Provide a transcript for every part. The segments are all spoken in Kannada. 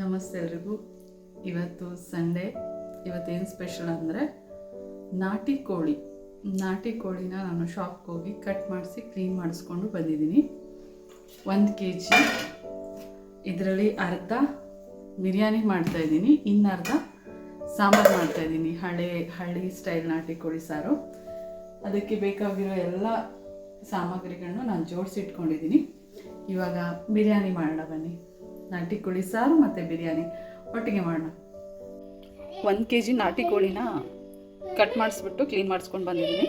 ನಮಸ್ತೆ ಎಲ್ರಿಗೂ. ಇವತ್ತು ಸಂಡೇ ಇವತ್ತೇನು ಸ್ಪೆಷಲ್ ಅಂದರೆ ನಾಟಿ ಕೋಳಿ. ನಾಟಿ ಕೋಳಿನ ನಾನು ಶಾಪ್ಗೆ ಹೋಗಿ ಕಟ್ ಮಾಡಿಸಿ ಕ್ಲೀನ್ ಮಾಡಿಸ್ಕೊಂಡು ಬಂದಿದ್ದೀನಿ. ಒಂದು ಕೆ ಜಿ ಇದರಲ್ಲಿ ಅರ್ಧ ಬಿರಿಯಾನಿ ಮಾಡ್ತಾಯಿದ್ದೀನಿ ಇನ್ನರ್ಧ ಸಾಂಬಾರು ಮಾಡ್ತಾಯಿದ್ದೀನಿ ಹಳೆ ಹಳ್ಳಿ ಸ್ಟೈಲ್ ನಾಟಿ ಕೋಳಿ ಸಾರು. ಅದಕ್ಕೆ ಬೇಕಾಗಿರೋ ಎಲ್ಲ ಸಾಮಗ್ರಿಗಳನ್ನು ನಾನು ಜೋಡಿಸಿಟ್ಕೊಂಡಿದ್ದೀನಿ ಇವಾಗ ಬಿರಿಯಾನಿ ಮಾಡೋಣ ಬನ್ನಿ. ನಾಟಿ ಕೋಳಿ ಸಾರು ಮತ್ತು ಬಿರಿಯಾನಿ. ಒಟ್ಟಿಗೆ ಮಾಡೋಣ. ಒಂದು ಕೆ ಜಿ ನಾಟಿ ಕೋಳಿನ ಕಟ್ ಮಾಡಿಸ್ಬಿಟ್ಟು ಕ್ಲೀನ್ ಮಾಡಿಸ್ಕೊಂಡು ಬಂದಿದ್ದೀನಿ.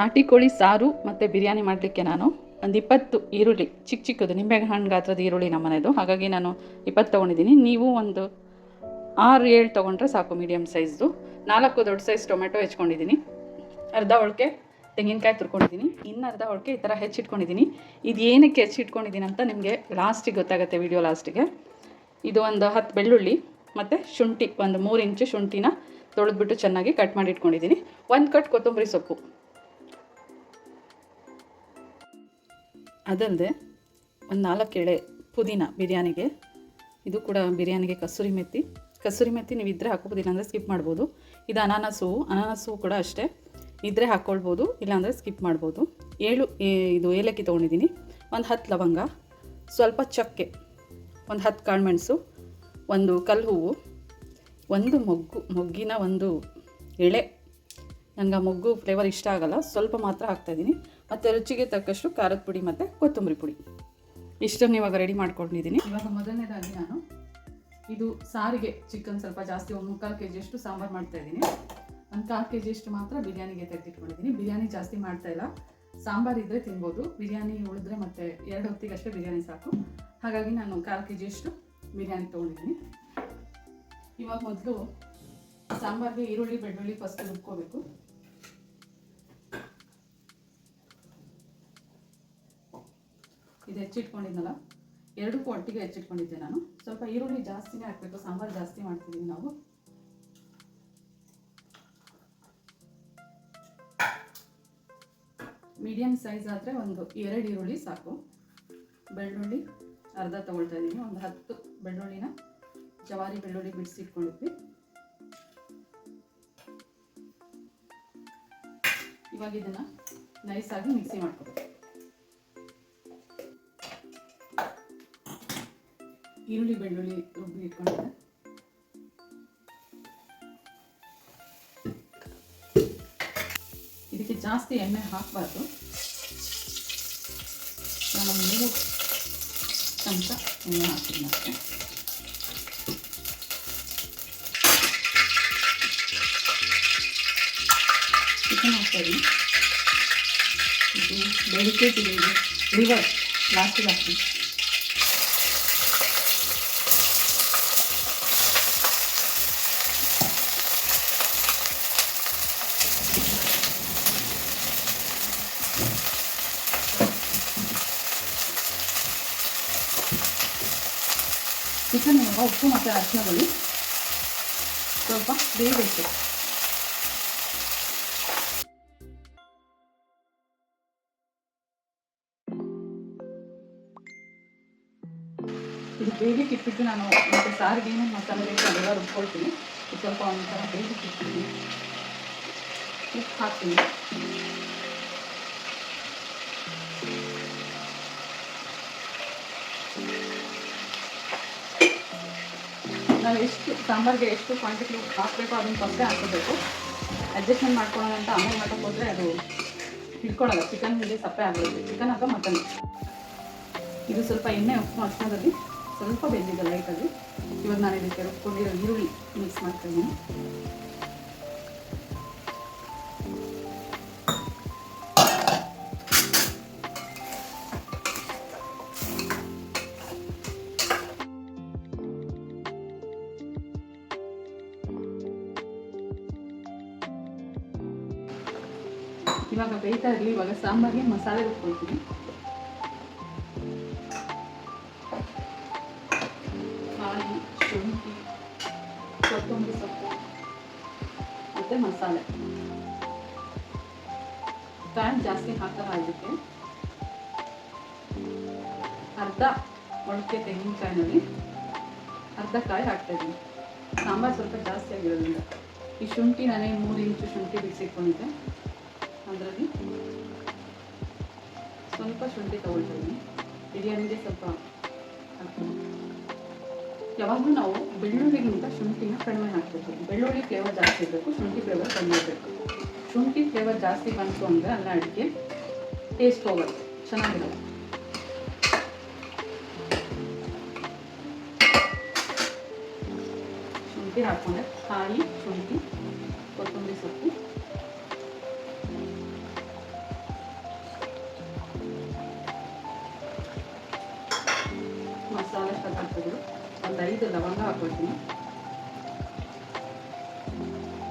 ನಾಟಿ ಕೋಳಿ ಸಾರು ಮತ್ತು ಬಿರಿಯಾನಿ ಮಾಡಲಿಕ್ಕೆ ನಾನು ಒಂದು ಇಪ್ಪತ್ತು ಈರುಳ್ಳಿ ಚಿಕ್ಕ ಚಿಕ್ಕದು ನಿಂಬೆ ಹಣ್ಣು ಗಾತ್ರದ ಈರುಳ್ಳಿ ನಮ್ಮನೆದು ಹಾಗಾಗಿ ನಾನು ಇಪ್ಪತ್ತು ತೊಗೊಂಡಿದ್ದೀನಿ. ನೀವು ಒಂದು ಆರು, ಏಳು ತೊಗೊಂಡ್ರೆ ಸಾಕು ಮೀಡಿಯಮ್ ಸೈಜ್ದು. ನಾಲ್ಕು ದೊಡ್ಡ ಸೈಜ್ ಟೊಮೆಟೊ ಹೆಚ್ಕೊಂಡಿದ್ದೀನಿ. ಅರ್ಧ ಒಳಕೆ ತೆಂಗಿನಕಾಯಿ ತುರ್ಕೊಂಡಿದ್ದೀನಿ. ಇನ್ನು ಅರ್ಧ ಒಳಕೆ ಈ ಥರ ಹೆಚ್ಚಿಟ್ಕೊಂಡಿದ್ದೀನಿ. ಇದು ಏನಕ್ಕೆ ಹೆಚ್ಚಿಟ್ಕೊಂಡಿದ್ದೀನಿ ಅಂತ ನಿಮಗೆ ಲಾಸ್ಟಿಗೆ ಗೊತ್ತಾಗುತ್ತೆ ವಿಡಿಯೋ ಲಾಸ್ಟಿಗೆ ಇದು ಒಂದು ಹತ್ತು ಬೆಳ್ಳುಳ್ಳಿ ಮತ್ತು ಶುಂಠಿ, ಒಂದು ಮೂರು ಇಂಚು ಶುಂಠಿನ ತೊಳೆದ್ಬಿಟ್ಟು ಚೆನ್ನಾಗಿ ಕಟ್ ಮಾಡಿ ಇಟ್ಕೊಂಡಿದ್ದೀನಿ. ಒಂದು ಕಟ್ ಕೊತ್ತಂಬರಿ ಸೊಪ್ಪು. ಅದಲ್ಲದೆ ಒಂದು ನಾಲ್ಕು ಎಳೆ ಪುದೀನ ಬಿರಿಯಾನಿಗೆ. ಇದು ಕೂಡ ಬಿರಿಯಾನಿಗೆ ಕಸೂರಿ ಮೆತ್ತಿ ಕಸೂರಿ ಮೆತ್ತಿ ನೀವು ಇದ್ದರೆ ಹಾಕೋಬೋದಿಲ್ಲ ಅಂದರೆ ಸ್ಕಿಪ್ ಮಾಡ್ಬೋದು. ಇದು ಅನಾನಸು ಅನಾನಸು ಕೂಡ ಅಷ್ಟೇ. ಇದ್ದರೆ ಹಾಕ್ಕೊಳ್ಬೋದು ಇಲ್ಲಾಂದರೆ ಸ್ಕಿಪ್ ಮಾಡ್ಬೋದು. ಏಳು ಇದು ಏಲಕ್ಕಿ ತೊಗೊಂಡಿದ್ದೀನಿ. ಒಂದು ಹತ್ತು ಲವಂಗ, ಸ್ವಲ್ಪ ಚಕ್ಕೆ, ಒಂದು ಹತ್ತು ಕಾಳುಮೆಣಸು ಒಂದು ಕಲ್ಲು ಹೂವು, ಒಂದು ಮೊಗ್ಗು, ಮೊಗ್ಗಿನ ಒಂದು ಎಳೆ. ನನಗೆ ಆ ಮೊಗ್ಗು ಫ್ಲೇವರ್ ಇಷ್ಟ ಆಗಲ್ಲ, ಸ್ವಲ್ಪ ಮಾತ್ರ ಹಾಕ್ತಾಯಿದ್ದೀನಿ ಮತ್ತು ರುಚಿಗೆ ತಕ್ಕಷ್ಟು ಖಾರದ ಪುಡಿ ಮತ್ತು ಕೊತ್ತಂಬರಿ ಪುಡಿ. ಇಷ್ಟನ್ನು ಇವಾಗ ರೆಡಿ ಮಾಡ್ಕೊಂಡಿದ್ದೀನಿ. ಇವಾಗ ಮೊದಲನೇದಾಗಿ ನಾನು ಇದು ಸಾರಿಗೆ ಚಿಕನ್ ಸ್ವಲ್ಪ ಜಾಸ್ತಿ, ಒಂದು ಮುಕ್ಕಾಲು ಕೆ ಜಿಯಷ್ಟು ಸಾಂಬಾರು ಮಾಡ್ತಾಯಿದ್ದೀನಿ ಒಂದು ಕಾಲು ಕೆ ಜಿಯಷ್ಟು ಮಾತ್ರ ಬಿರಿಯಾನಿಗೆ ತೆಗೆದಿಟ್ಕೊಂಡಿದ್ದೀನಿ. ಬಿರಿಯಾನಿ ಜಾಸ್ತಿ ಮಾಡ್ತಾ ಇಲ್ಲ. ಸಾಂಬಾರು ಇದ್ದರೆ ತಿನ್ಬೋದು. ಬಿರಿಯಾನಿ ಉಳಿದ್ರೆ ಮತ್ತೆ ಎರಡು ಹೊತ್ತಿಗೆ ಅಷ್ಟೇ ಬಿರಿಯಾನಿ ಸಾಕು. ಹಾಗಾಗಿ ನಾನು ಕಾಲು ಕೆ ಜಿಯಷ್ಟು ಬಿರಿಯಾನಿ ತೊಗೊಂಡಿದ್ದೀನಿ. ಇವಾಗ ಮೊದಲು ಸಾಂಬಾರಿಗೆ ಈರುಳ್ಳಿ, ಬೆಳ್ಳುಳ್ಳಿ ಫಸ್ಟ್ ರುಬ್ಕೋಬೇಕು. ಇದು ಹೆಚ್ಚಿಟ್ಕೊಂಡಿದ್ನಲ್ಲ? ಎರಡಕ್ಕೂ ಒಟ್ಟಿಗೆ ಹೆಚ್ಚಿಟ್ಕೊಂಡಿದ್ದೆ ನಾನು. ಸ್ವಲ್ಪ ಈರುಳ್ಳಿ ಜಾಸ್ತಿನೇ ಹಾಕಬೇಕು. ಸಾಂಬಾರು ಜಾಸ್ತಿ ಮಾಡ್ತಿದ್ದೀವಿ ನಾವು. ಮೀಡಿಯಮ್ ಸೈಜ್ ಆದರೆ ಒಂದು ಎರಡು ಈರುಳ್ಳಿ ಸಾಕು. ಬೆಳ್ಳುಳ್ಳಿ ಅರ್ಧ ತೊಗೊಳ್ತಾ ಇದ್ದೀನಿ ಒಂದು ಹತ್ತು ಬೆಳ್ಳುಳ್ಳಿನ ಜವಾರಿ ಬೆಳ್ಳುಳ್ಳಿ ಬಿಡಿಸಿ ಇಟ್ಕೊಂಡಿದ್ವಿ ಇವಾಗ ಇದನ್ನ ನೈಸಾಗಿ ಮಿಕ್ಸಿ ಮಾಡ್ಕೋಬೇಕು. ಈರುಳ್ಳಿ ಬೆಳ್ಳುಳ್ಳಿ ರುಬ್ಬಿ ಇಟ್ಕೊಂಡಿದ್ದೆ ಜಾಸ್ತಿ ಎಣ್ಣೆ ಹಾಕಬಾರ್ದು. ನಾನು ಮೂರು ಚಮಚ ಎಣ್ಣೆ ಹಾಕ್ತೀನಿ ಮತ್ತೆ ಚಿಕನ್ ಹಾಕ್ತಾಯಿದ್ದೀನಿ ಇದು ರಿವರ್ ಲಿವರ್ ಲಾಸ್ಟಿಗೆ ಹಾಕ್ತೀನಿ. ಚಿಕನ್ ಇವಾಗ ಉಪ್ಪು ಮತ್ತು ಅರಿಶಿನ ಬಳಿ ಸ್ವಲ್ಪ ಬೇಯಬೇಕು ಇದು ಬೇಯಲಿಕ್ಕೆ ಇಟ್ಬಿಟ್ಟು ನಾನು ಮತ್ತು ಸಾರಿಗೆ ಏನೇನು ಮಸಾಲೆ ಬೇಕು ಅದೆಲ್ಲ ರುಬ್ಕೊಳ್ತೀನಿ ಸ್ವಲ್ಪ ಒಂಥರ ಬೇಯಲಿಕ್ಕೆ ಇಟ್ಬಿಟ್ಟು ಉಪ್ಪು ಹಾಕ್ತೀನಿ ನಾವು ಎಷ್ಟು ಸಾಂಬಾರಿಗೆ ಎಷ್ಟು ಕ್ವಾಂಟಿಟಿ ಹಾಕಬೇಕು ಅದನ್ನ ಫಸ್ಟೇ ಹಾಕೋಬೇಕು ಅಡ್ಜಸ್ಟ್ಮೆಂಟ್ ಮಾಡ್ಕೊಳ್ಳೋಣ ಅಂತ ಆಮೇಲೆ ಮಾಡೋಕೆ ಹೋದರೆ ಅದು ಹಿಡ್ಕೊಳ್ಳೋಲ್ಲ. ಚಿಕನ್ ಹಿಂದೆ ಸಪ್ಪೆ ಆಗಬೇಕು ಚಿಕನ್ ಅಥವಾ ಮಟನ್ ಇದು ಸ್ವಲ್ಪ ಎಣ್ಣೆ ಉಪ್ಪು ಅರ್ಶನದಲ್ಲಿ ಸ್ವಲ್ಪ ಬೆಂದಿದೆ ಲೈಟಲ್ಲಿ ಇವಾಗ ನಾನು ಇದಕ್ಕೆ ರುಬ್ಕೊಂಡಿರೋ ಈರುಳ್ಳಿ ಮಿಕ್ಸ್ ಮಾಡ್ತಾಯಿದ್ದೀನಿ ಇವಾಗ ಬೇಯ್ತಾ ಇರಲಿ, ಇವಾಗ ಸಾಂಬಾರಿಗೆ ಮಸಾಲೆ ರುಬ್ಕೊಳ್ತೀನಿ. ಕಾಯಿ, ಶುಂಠಿ, ಕೊತ್ತಂಬರಿ ಸೊಪ್ಪು ಮತ್ತು ಮಸಾಲೆ. ಫ್ಯಾನ್ ಜಾಸ್ತಿ ಹಾಕಲ್ಲ ಇದಕ್ಕೆ ಅರ್ಧ ಮೊಳಕೆ ತೆಂಗಿನಕಾಯಿನಲ್ಲಿ ಅರ್ಧ ಕಾಯಿ ಹಾಕ್ತಾಯಿದ್ದೀನಿ ಸಾಂಬಾರು ಸ್ವಲ್ಪ ಜಾಸ್ತಿ ಆಗಿರೋದ್ರಿಂದ. ಈ ಶುಂಠಿ ನಾನೇ ಮೂರು ಇಂಚು ಶುಂಠಿ ಬಿಡಿಸಿಟ್ಕೊಂಡಿದ್ದೆ ಅದರಲ್ಲಿ? ಸ್ವಲ್ಪ ಶುಂಠಿ ತಗೊಳ್ತೀನಿ. ಬಿರಿಯಾನಿಗೆ ಸ್ವಲ್ಪ ಯಾವಾಗಲೂ ನಾವು ಬೆಳ್ಳುಳ್ಳಿಗಿಂತ ಶುಂಠಿನ ಕಡಿಮೆ ಹಾಕಬೇಕು. ಬೆಳ್ಳುಳ್ಳಿ ಫ್ಲೇವರ್ ಜಾಸ್ತಿ ಇರಬೇಕು, ಶುಂಠಿ ಫ್ಲೇವರ್ ಕಡಿಮೆ ಇರಬೇಕು. ಶುಂಠಿ ಫ್ಲೇವರ್ ಜಾಸ್ತಿ ಬಂತು ಅಂದರೆ ಅನ್ನ ಅಡಿಕೆ ಟೇಸ್ಟ್ ಹೋಗೋದು ಚೆನ್ನಾಗಿರಲ್ಲ. ಶುಂಠಿ ಹಾಕೊಂಡೆ ಕಾಯಿ, ಶುಂಠಿ, ಕೊತ್ತಂಬರಿ ಸೊಪ್ಪು. ಮಸಾಲೆ ಪದಾರ್ಥಗಳು ಒಂದು ಐದು ಲವಂಗ ಹಾಕೊಳ್ತೀನಿ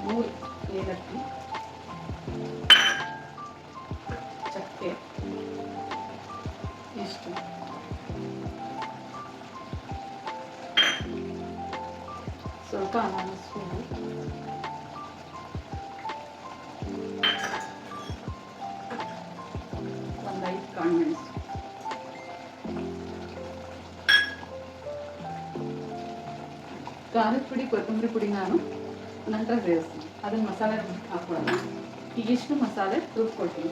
ಮೂರು ಏಲಕ್ಕಿ ಚಕ್ಕೆ ಇಷ್ಟು ಸ್ವಲ್ಪ ಅನಾನಸು ಒಂದು ಖಾರದ ಪುಡಿ, ಕೊತ್ತಂಬರಿ ಪುಡಿ ನಾನು. ನಂತರ ಸೇರಿಸ್ತೀನಿ ಅದನ್ನ ಮಸಾಲೆ ಹಾಕೊಳ್ಳೋಣ ಈಗ ಇಷ್ಟು ಮಸಾಲೆ ರುಬ್ಕೊಳ್ತೀನಿ.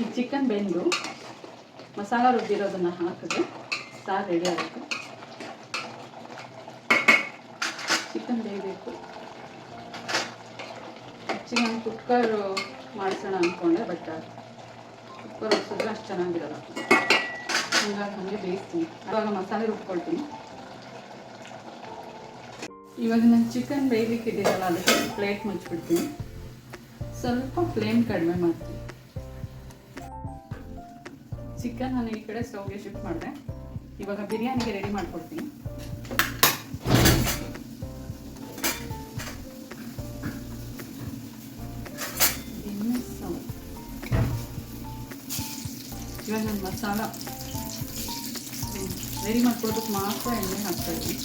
ಈ ಚಿಕನ್ ಬೆಂದು ಮಸಾಲ ರುಬ್ಬಿರೋದನ್ನ ಹಾಕಿದ್ರೆ ಸಾರು ರೆಡಿ ಆಗುತ್ತೆ. ಚಿಕನ್ ಬೇಯಬೇಕು. ನಾನು ಕುಕ್ಕರ್ ಮಾಡಿಸೋಣ ಅಂದ್ಕೊಂಡೆ ಬಟ್ ಕುಕ್ಕರ್ ಹೊಡ್ಸಿದ್ರೆ ಅಷ್ಟು ಚೆನ್ನಾಗಿರಲ್ಲ. ಹಾಗೆ ಬೇಯಿಸ್ತೀನಿ. ಇವಾಗ ಮಸಾಲೆ ರುಬ್ಕೊಳ್ತೀನಿ. ಇವಾಗ ನಾನು ಚಿಕನ್ ಬೇಯಲಿಕ್ಕೆ ಇಟ್ಟಿರಲ್ಲ ಅದಕ್ಕೆ ಪ್ಲೇಟ್ ಮುಚ್ಚಿಬಿಡ್ತೀನಿ. ಸ್ವಲ್ಪ ಫ್ಲೇಮ್ ಕಡಿಮೆ ಮಾಡ್ತೀನಿ. ಚಿಕನ್ ನಾನು ಈ ಕಡೆ ಸ್ಟವ್ಗೆ ಶಿಫ್ಟ್ ಮಾಡಿದೆ. ಇವಾಗ ಬಿರಿಯಾನಿಗೆ ರೆಡಿ ಮಾಡ್ಕೊಡ್ತೀನಿ. ಇವಾಗ ನಾನು ಮಸಾಲ ರೆಡಿ ಮಾಡ್ಕೊಳೋದಕ್ಕೆ ಮಾತ್ರ ಎಣ್ಣೆ ಹಾಕ್ತಾ ಇದ್ದೀನಿ.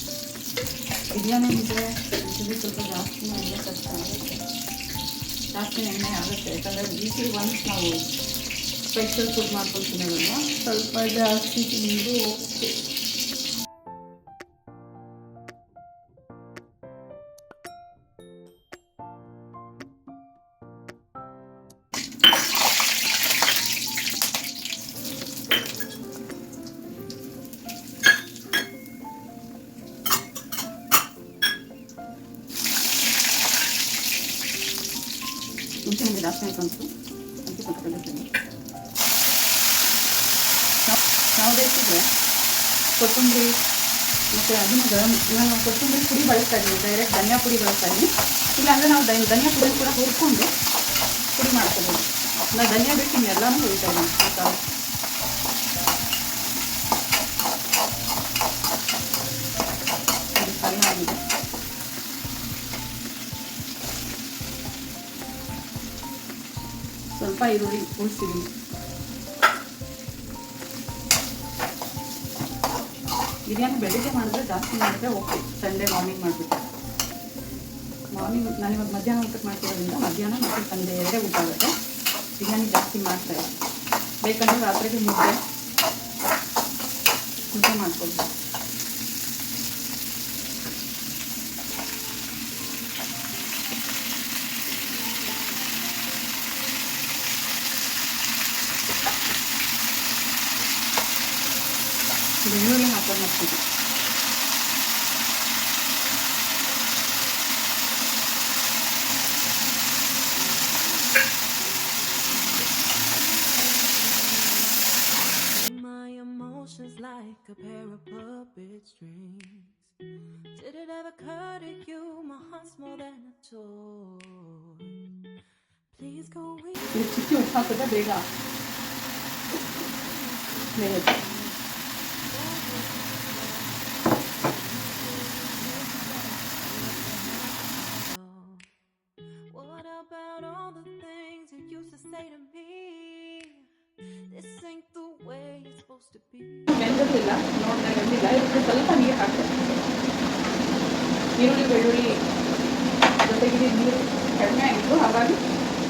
ಬಿರಿಯಾನಿ ಇದೆ ಇದರಲ್ಲಿ ಸ್ವಲ್ಪ ಜಾಸ್ತಿ ಎಣ್ಣೆ ಕಷ್ಟ ಆಗುತ್ತೆ. ಜಾಸ್ತಿ ಎಣ್ಣೆ ಆಗುತ್ತೆ. ಯಾಕಂದರೆ ವೀಕ್ಲಿ ಒನ್ಸ್ ನಾವು ಸ್ಪೆಷಲ್ ಫುಡ್ ಮಾಡ್ಕೊಂಡು ಸ್ವಲ್ಪ ಜಾಸ್ತಿ ತಿಂದು ನನಗೆ ಜಾಸ್ತಿ ಆಯ್ತು ಅನ್ಸು ಅದಕ್ಕೆ ನಾವು ಬೇಕಿದ್ರೆ ಕೊತ್ತಂಬರಿ ಮತ್ತು ಅದನ್ನು ಗರಂ ನಾನು ಕೊತ್ತಂಬರಿ ಪುಡಿ ಬಳಸ್ತಾ ಇದ್ದೀವಿ ಡೈರೆಕ್ಟ್ ಧನಿಯಾ ಪುಡಿ ಬಳಸ್ತಾ ಇದ್ದೀನಿ ಇಲ್ಲಾಂದರೆ ನಾವು ಧನ್ ಧನಿಯಾ ಪುಡಿ ಕೂಡ ಹುರ್ಕೊಂಡು ಪುಡಿ ಮಾಡ್ಕೋಬೋದು ನಾನು ಧನಿಯಾ ಬಿಟ್ಟು ಎಲ್ಲನೂ ಹುರಿತಾ ಇದ್ದೀನಿ ಸ್ವಲ್ಪ ಈರುಳ್ಳಿ ಉಳಿಸಿದ್ದೀನಿ ಬಿರಿಯಾನಿ ಬೆಳಿಗ್ಗೆ ಮಾಡಿದ್ರೆ ಜಾಸ್ತಿ ಮಾಡಿದ್ರೆ ಓಕೆ ಸಂಡೇ ಮಾರ್ನಿಂಗ್ ಮಾಡಿಬಿಟ್ಟು ಮಾರ್ನಿಂಗ್ ನಾನು ಇವಾಗ ಮಧ್ಯಾಹ್ನ ಊಟಕ್ಕೆ ಮಾಡ್ತಿರೋದ್ರಿಂದ ಮಧ್ಯಾಹ್ನ ಮತ್ತು ಸಂಜೆ ಎರಡೇ ಊಟ ಆಗುತ್ತೆ ಬಿರಿಯಾನಿ ಜಾಸ್ತಿ ಮಾಡ್ತಾರೆ ಬೇಕಂದ್ರೆ ರಾತ್ರಿಗೆ ಮುದ್ದೆ ಮುದ್ದೆ ಮಾಡ್ಕೊಳ್ಬೋದು ಬೆಳ್ಳುಳ್ಳಿ ಹಾಕೋದು ಮಾಡ್ತೀವಿ My emotions like a pair of puppet strings. Did it ever occur to you my heart's more than a toy? Please go with ಇದು ಚಿಕ್ಕಿ ಉಪ್ಪು ಹಾಕಿದ್ರೆ ಬೇಗ ಬೇಯುತ್ತೆ What about all the things you used to say to me? ಬೆಂದಿಲ್ಲ ನೋಡಿದ್ರೆ ಬೆಂದಿಲ್ಲ ಇದಕ್ಕೆ ಸ್ವಲ್ಪ ನೀರು ಹಾಕ್ಬೇಕು ಈರುಳ್ಳಿ, ಬೆಳ್ಳುಳ್ಳಿ ಜೊತೆಗೆ ನೀರು ಕಡಿಮೆ ಆಗಿತ್ತು ಹಾಗಾಗಿ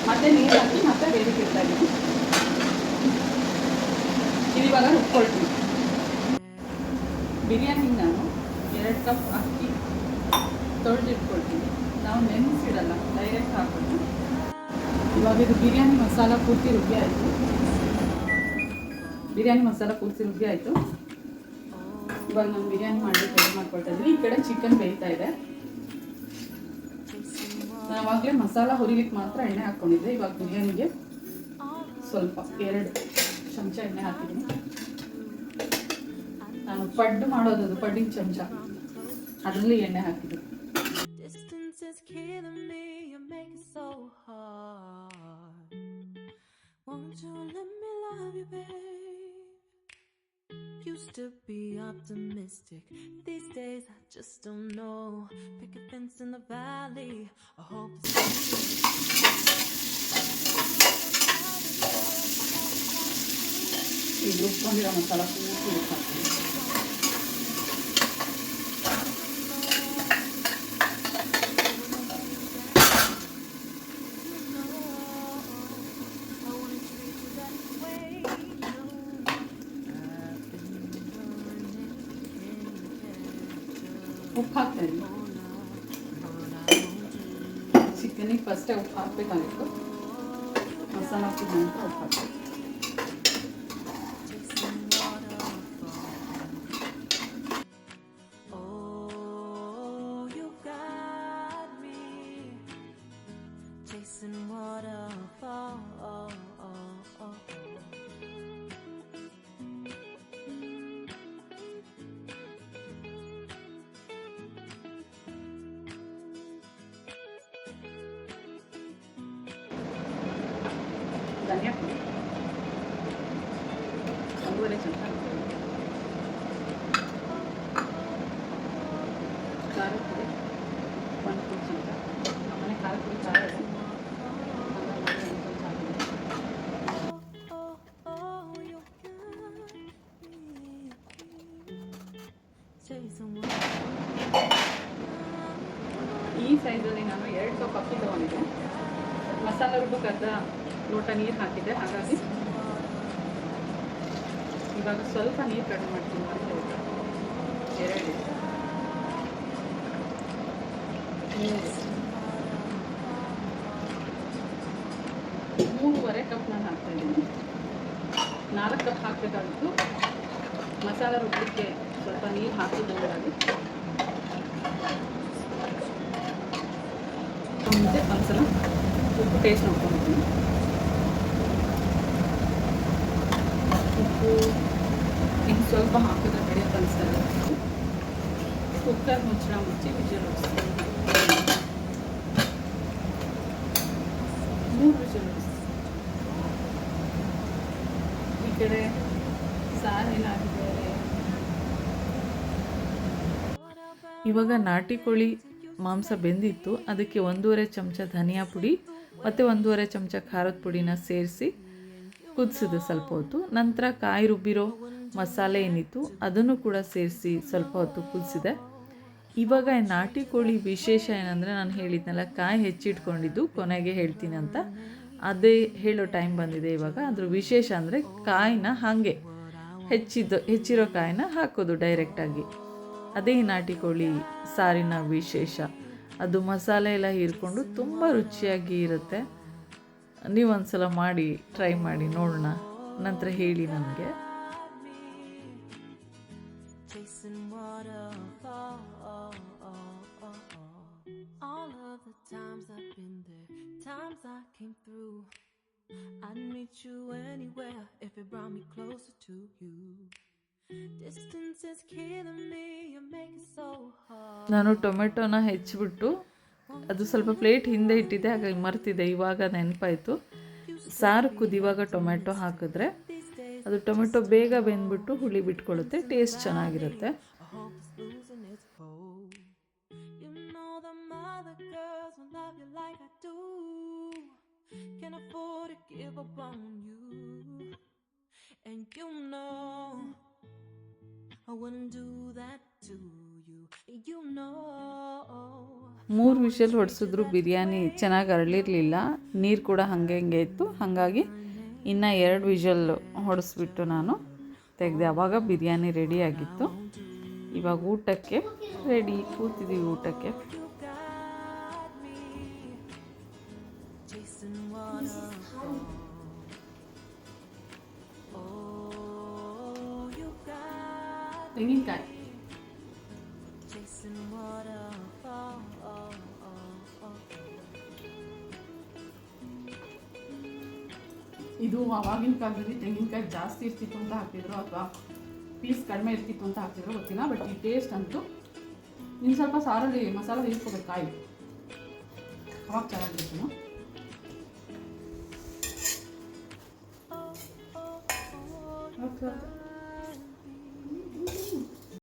ಮತ್ತೆ ನೀರು ಹಾಕಿ ಮತ್ತೆ ಬೇರೆ ಇದ್ದೀನಿ ಇದು ಇವಾಗ ರುಬ್ಕೊಳ್ತೀನಿ. ಬಿರಿಯಾನಿಗೆ ನಾನು ಎರಡು ಕಪ್ ಅಕ್ಕಿ ತೊಳೆದಿಟ್ಕೊಳ್ತೀನಿ. ನಾವು ನೆನೆಸಿಡಲ್ಲ ಡೈರೆಕ್ಟ್ ಹಾಕೋದು. ಇವಾಗ ಇದು ಬಿರಿಯಾನಿ ಮಸಾಲ ಪೂರ್ತಿ ರುಬ್ಬಿ ಆಯಿತು. ಬಿರಿಯಾನಿ ಮಸಾಲ ಪೂರ್ತಿ ರುಬ್ಬಿ ಆಯಿತು. ಇವಾಗ ನಾನು ಬಿರಿಯಾನಿ ಮಾಡಲಿಕ್ಕೆ ರೆಡಿ ಮಾಡ್ಕೊಳ್ತಾ ಇದ್ದೀನಿ. ಈ ಕಡೆ ಚಿಕನ್ ಬೇಯ್ತಾ ಇದೆ. ನಾವಾಗಲೇ ಮಸಾಲ ಹುರಿಲಿಕ್ಕೆ ಮಾತ್ರ ಎಣ್ಣೆ ಹಾಕ್ಕೊಂಡಿದ್ದೆ ಇವಾಗ ಬಿರಿಯಾನಿಗೆ ಸ್ವಲ್ಪ, ಎರಡು ಚಮಚ ಎಣ್ಣೆ ಹಾಕಿದ್ದೀನಿ. ನಾನು ಪಡ್ಡು ಮಾಡೋದದು ಪಡ್ಡಿನ ಚಮಚ ಅದರಲ್ಲಿ ಎಣ್ಣೆ ಹಾಕಿದ್ದು Distance is killing me, you make it so hard. Won't you let me love you, babe? Used to be optimistic, these days I just don't know. Pick a fence in the valley, I hope It's ಈಗ ರುಬ್ಕೊಂಡಿರೋ ಮಸಾಲ ಪೂರ್ತಿ ಇದಕ್ಕೆ ಹಾಕ್ತೀನಿ I wanna treat you that way. No, I've been burning in ಉಪ್ಪು ಹಾಕ್ತಾ ಇದ್ದೀನಿ ಚಿಕನಿಗೆ ಫಸ್ಟೇ ಉಪ್ಪು ಹಾಕಬೇಕಾಗಿತ್ತು ಮಸಾಲ ಹಾಕಿದ ನಂತರ ಉಪ್ಪು ಹಾಕ್ತೀನಿ ಧನಿಯಾ ಪುಡಿ ಒಂದೂವರೆ ಚಮಚ ಹಾಕ್ತೀನಿ. ಖಾರದ ಪುಡಿ ಒಂದು ಟೀ ಚಮಚ ನಮ್ಮನೆ ಖಾರದ ಪುಡಿ ಖಾರ ಇದೆ ಹಾಗಾಗಿ ಒಂದು ಚಮಚ ಹಾಕಿದ್ದೀನಿ. Oh, oh, you got me chasing waterfall. ಈ ಸೈಜಲ್ಲಿ ನಾನು ಎರಡು ಕಪ್ ಅಕ್ಕಿ ತೊಗೊಂಡಿದ್ದೆ ಮಸಾಲ ರುಬ್ಬಕ್ಕೆ ಅರ್ಧ ಲೋಟ ನೀರು ಹಾಕಿದ್ದೆ, ಹಾಗಾಗಿ ಇವಾಗ ಸ್ವಲ್ಪ ನೀರು ಕಡಿಮೆ ಮಾಡ್ತೀನಿ ಒಂದು ಲೋಟ ಎರಡು ಮೂರು ಮೂರುವರೆ ಕಪ್ ನಾನು ಹಾಕ್ತಾ ಇದ್ದೀನಿ. ನಾಲ್ಕು ಕಪ್ ಹಾಕಬೇಕಾಗಿತ್ತು. ಮಸಾಲ ರುಬ್ಬಲಿಕ್ಕೆ ಸ್ವಲ್ಪ ನೀರು ಹಾಕಿದ್ದರಾಗಿ ಟೇಸ್ಟ್ ನೋಡ್ಕೊಂಡಿದ್ದೀನಿ ಉಪ್ಪು. ಇನ್ನು ಸ್ವಲ್ಪ ಹಾಕಿದ್ರೆ ಬೆಳೆಯೋಕೆ ಅನಿಸ್ತಾ ಇದೆ ಕುಕ್ಕರ್ ಮುಚ್ಚಳ ಮುಚ್ಚಿ ವಿಜಲ್ ಮೂರು ವಿಜಲ್ ಈ ಕಡೆ ಸಾರು ಇವಾಗ ನಾಟಿ ಕೋಳಿ ಮಾಂಸ ಬೆಂದಿತ್ತು. ಅದಕ್ಕೆ ಒಂದೂವರೆ ಚಮಚ ಧನಿಯಾ ಪುಡಿ ಮತ್ತು ಒಂದೂವರೆ ಚಮಚ ಖಾರದ ಪುಡಿನ ಸೇರಿಸಿ ಕುದಿಸಿದೆ ಸ್ವಲ್ಪ ಹೊತ್ತು ನಂತರ ಕಾಯಿ ರುಬ್ಬಿರೋ ಮಸಾಲೆ ಏನಿತ್ತು ಅದನ್ನು ಕೂಡ ಸೇರಿಸಿ ಸ್ವಲ್ಪ ಹೊತ್ತು ಕುದಿಸಿದೆ. ಇವಾಗ ನಾಟಿ ಕೋಳಿ ವಿಶೇಷ ಏನಂದರೆ ನಾನು ಹೇಳಿದ್ನಲ್ಲ, ಕಾಯಿ ಹೆಚ್ಚಿಟ್ಕೊಂಡಿದ್ದು ಕೊನೆಗೆ ಹೇಳ್ತೀನಿ ಅಂತ. ಅದೇ ಹೇಳೋ ಟೈಮ್ ಬಂದಿದೆ ಇವಾಗ. ಅದ್ರ ವಿಶೇಷ ಅಂದರೆ ಕಾಯಿನ ಹಾಗೆ ಹೆಚ್ಚಿದ್ದು, ಹೆಚ್ಚಿರೋ ಕಾಯಿನ ಹಾಕೋದು ಡೈರೆಕ್ಟಾಗಿ ಅದೇ ನಾಟಿ ಕೋಳಿ ಸಾರಿನ ವಿಶೇಷ. ಅದು ಮಸಾಲೆ ಎಲ್ಲ ಹೀರ್ಕೊಂಡು ತುಂಬ ರುಚಿಯಾಗಿ ಇರುತ್ತೆ ನೀವು ಒಂದ್ಸಲ ಮಾಡಿ ಟ್ರೈ ಮಾಡಿ ನೋಡೋಣ ನಂತರ ಹೇಳಿ ನನಗೆ. I'd meet you anywhere if it brought me closer to you. Distance is killing me, ನಾನು ಟೊಮೆಟೊನ ಹೆಚ್ಚಿಬಿಟ್ಟು ಅದು ಸ್ವಲ್ಪ ಪ್ಲೇಟ್ ಹಿಂದೆ ಇಟ್ಟಿದ್ದೆ, ಹಾಗಾಗಿ ಮರ್ತಿದೆ ಇವಾಗ ನೆನಪಾಯಿತು. ಸಾರು ಕುದಿವಾಗ ಟೊಮೆಟೊ ಹಾಕಿದ್ರೆ ಅದು ಟೊಮೆಟೊ ಬೇಗ ಬೆಂದ್ಬಿಟ್ಟು ಹುಳಿ ಬಿಟ್ಕೊಳ್ಳುತ್ತೆ, ಟೇಸ್ಟ್ ಚೆನ್ನಾಗಿರುತ್ತೆ. ಮೂರು ವಿಷಲ್ ಹೊಡೆಸಿದ್ರು ಬಿರಿಯಾನಿ ಚೆನ್ನಾಗಿ ಅರಳಿರಲಿಲ್ಲ ನೀರು ಕೂಡ ಹಾಗೆ ಹಂಗೆ ಇತ್ತು. ಹಾಗಾಗಿ ಇನ್ನು ಎರಡು ವಿಷಲ್ ಹೊಡೆಸ್ಬಿಟ್ಟು ನಾನು ತೆಗೆದೆ. ಆವಾಗ ಬಿರಿಯಾನಿ ರೆಡಿ ಆಗಿತ್ತು. ಇವಾಗ ಊಟಕ್ಕೆ ರೆಡಿ ಕೂತಿದ್ದೀವಿ ಊಟಕ್ಕೆ. Oh, ತೆಂಗಿನಕಾಯಿ. ಇದು ಆವಾಗಿನ ಕಾಲದಲ್ಲಿ ತೆಂಗಿನಕಾಯಿ ಜಾಸ್ತಿ ಇರ್ತಿತ್ತು ಅಂತ ಹಾಕ್ತಿದ್ರು ಅಥವಾ ಪೀಸ್ ಕಡಿಮೆ ಇರ್ತಿತ್ತು ಅಂತ ಹಾಕ್ತಿದ್ರು ಗೊತ್ತಿಲ್ಲ ಬಟ್ ಈ ಟೇಸ್ಟ್ ಅಂತೂ ಇನ್ನು ಸ್ವಲ್ಪ ಸಾರಲ್ಲಿ ಮಸಾಲ ಕಾಯಿ. ಅವಾಗ ಚೆನ್ನಾಗಿರ್ತೀನಿ ಓಕೆ